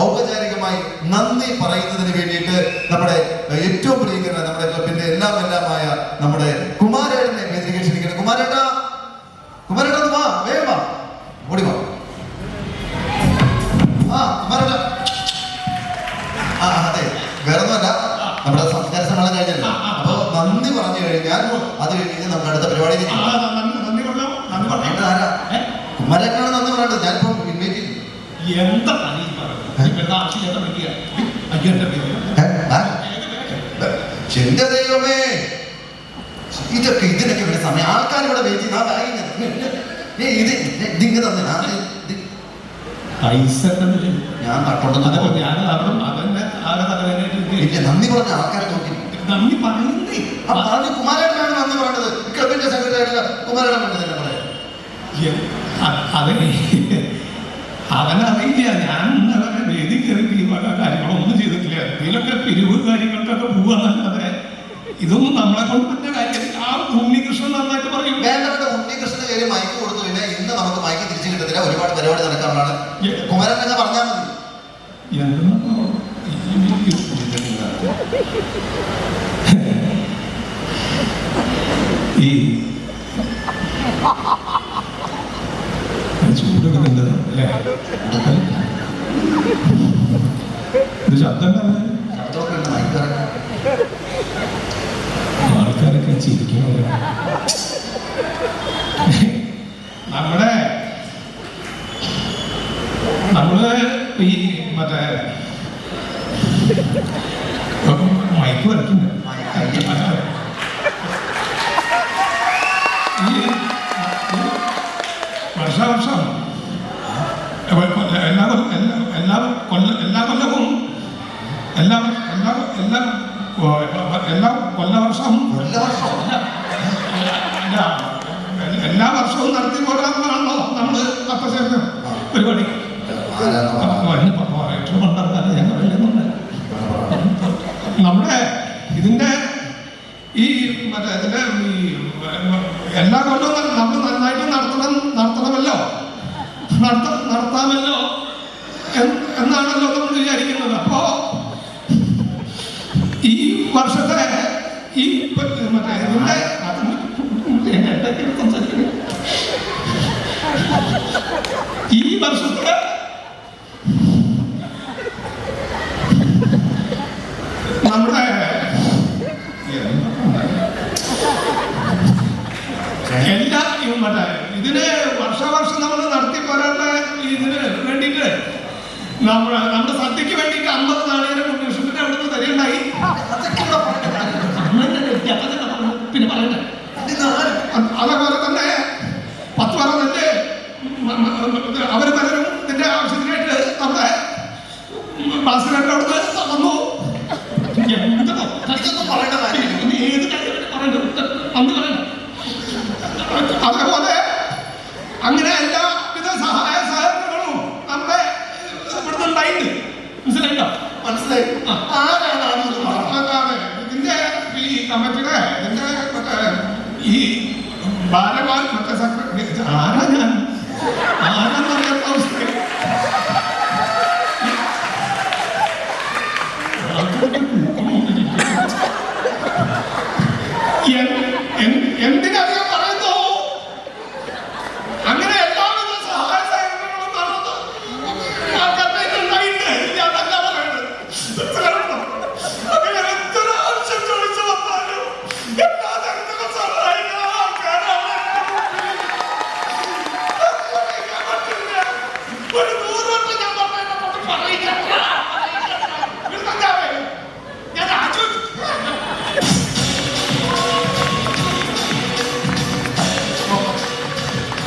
ഔപചാരികമായി നന്ദി പറയുന്നതിന് വേണ്ടിയിട്ട് നമ്മുടെ ഏറ്റവും പ്രിയങ്കരനായ നമ്മുടെ ക്ലബിന്റെ എല്ലാം എല്ലാമായ നമ്മുടെ കുമാരേടനെ വേദിക കുമാരേട്ട കുമാരേട്ടാ വാ വേഗം വാ. ഓടി വാ. ആ കുമാരേട്ട. ആ അതെ. വേറെ ഒന്നുമല്ല നമ്മുടെ സംസ്കാര സമ്മേളനം കഴിഞ്ഞല്ലോ. അപ്പൊ നന്ദി പറഞ്ഞു കഴിഞ്ഞാൽ അത് കഴിഞ്ഞ് നമ്മുടെ അടുത്ത പരിപാടിയിലേക്ക് പറയേണ്ടത് ആരാ? കുമാരേട്ടനാണ് നന്ദി പറയേണ്ടത് ഞാനിപ്പോ ഇൻവൈറ്റ് ചെയ്തു. എന്താ എന്റെ ദൈവമേ. ഇതൊക്കെ ഇതിനൊക്കെ ഇവിടെ സമയം. ആൾക്കാർ ഇവിടെ വെയിറ്റ് ചെയ്ത് ഇത് ഇതിങ്ങനെ തന്നെ. ഞാൻ ഇല്ല. നന്ദി പറഞ്ഞ ആൾക്കാരെ നോക്കി. നന്ദി പറയുന്നേ. ആ പറഞ്ഞു കുമാരേട്ടനാണ് നന്ദി പറയേണ്ടത് ഈ ക്ലബിന്റെ സെക്രട്ടറി കുമാരേട്ടൻ വേണ്ടത് തന്നെ പറയാം. അവനെ അവനറിയില്ല. ഞാൻ ഇതൊന്നും നമ്മളെ കൊണ്ട് പറ്റുന്ന കാര്യം. ആ ഉണ്ണികൃഷ്ണൻ നന്നായിട്ട് പറയും. വേണ്ടത് ഉണ്ണികൃഷ്ണന് കയറി മൈക്ക് കൊടുത്തു. പിന്നെ ഇന്ന് നമുക്ക് മൈക്ക് തിരിച്ചു കിട്ടത്തില്ല. ഒരുപാട് പരിപാടി നടക്കാറുള്ളതാണ് കുമരൻ എന്ന് പറഞ്ഞാൽ മതി. ഈ- ചൂടൊക്കെ അല്ലേ? ശബ്ദം ചിരിക്കുന്നത് നമ്മുടെ നമ്മൾ ഈ മറ്റേ മൈക്ക് ഈ വർഷാവർഷം എല്ലാ എല്ലാ കൊല്ലം എല്ലാ കൊല്ലവും എല്ലാ എല്ലാ എല്ലാ എല്ലാ കൊല്ലവർഷം കൊല്ലവർഷം എല്ലാ വർഷവും നടത്തി പോരാണെന്നാണല്ലോ നമ്മൾ അപ്പച്ചേർന്ന് പരിപാടി നമ്മുടെ ഇതിന്റെ ഈ മറ്റേ ഇതിന്റെ എല്ലാ കൊല്ലവും നമ്മൾ നന്നായിട്ട് നടത്തണം നടത്തണമല്ലോ. നടത്ത നടത്താമല്ലോ. എല്ലാ ഈ മറ്റേ ഇതിന് വർഷാവർഷം നമ്മൾ നടത്തി പോരാട്ട ഇതിന് വേണ്ടിയിട്ട് നമ്മുടെ നമ്മുടെ സദ്യക്ക് വേണ്ടിയിട്ട് അമ്പത് നാളികേരം വിഷുവിന്റെ അവിടുന്ന് നമ്മൾ പിന്നെ പറയണ്ടേ അതേപോലെ തന്നെ പത്ത് പറ തന്നെ അവർ പലരും ഇതിന്റെ ആവശ്യത്തിനായിട്ട് നമ്മുടെ ബാസിലായിട്ട് അവിടുന്ന് തന്നു എന്താ പറയേണ്ട പറ്റില്ല എന്റെ ഈ ബാലബാൽ ആരാ ഞാൻ? ആരാന്ന് അറിയാത്ത അവസ്ഥ. എന്തിനറിയാം?